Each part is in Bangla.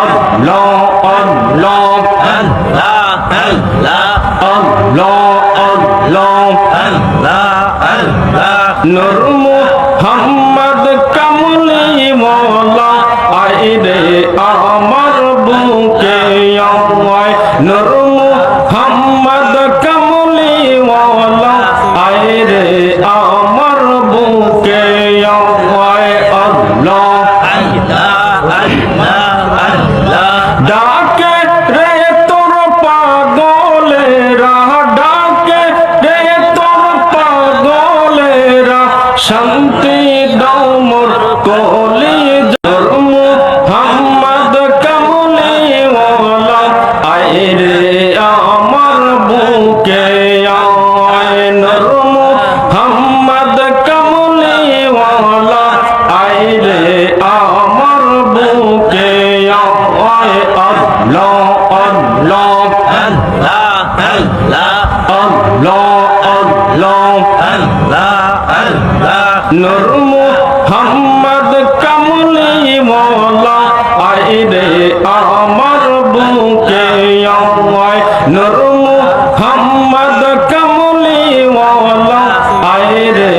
Allah Allah Allah Allah Allah Allah Allah Allah নূর মুহাম্মদ কামলি মোলা আইরে আমার বুকে আমায় নূর মুহাম্মদ কামলি মোলা আইরে আমার বুকে আমায় আল্লাহ রে নূর মুহাম্মদ কামলি মৌলা আইরে আমার বুকে আয় নূর মুহাম্মদ কামলি মৌলা আইরে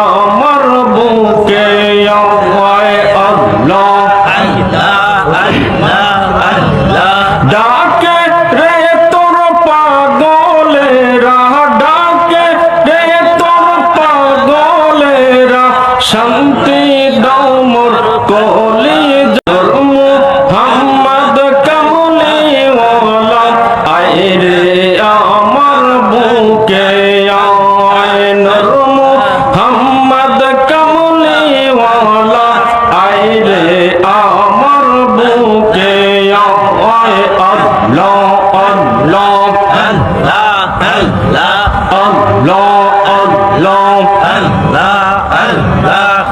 আমার বুকে আয় আল্লাহ ডাকে রে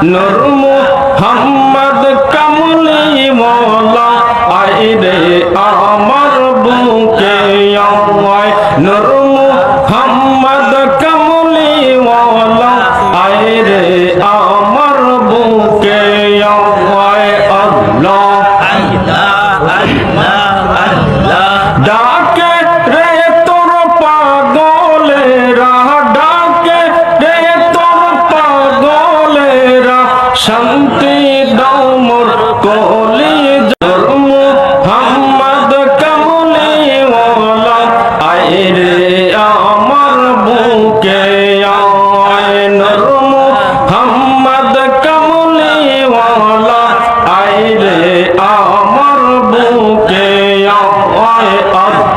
নূর মুহাম্মদ কামলি মৌলা আইরে আমার বুকে আয় নূর মুহাম্মদ কামলি মৌলা আইরে আমার বুকে আয় আল্লাহ ডাকে রে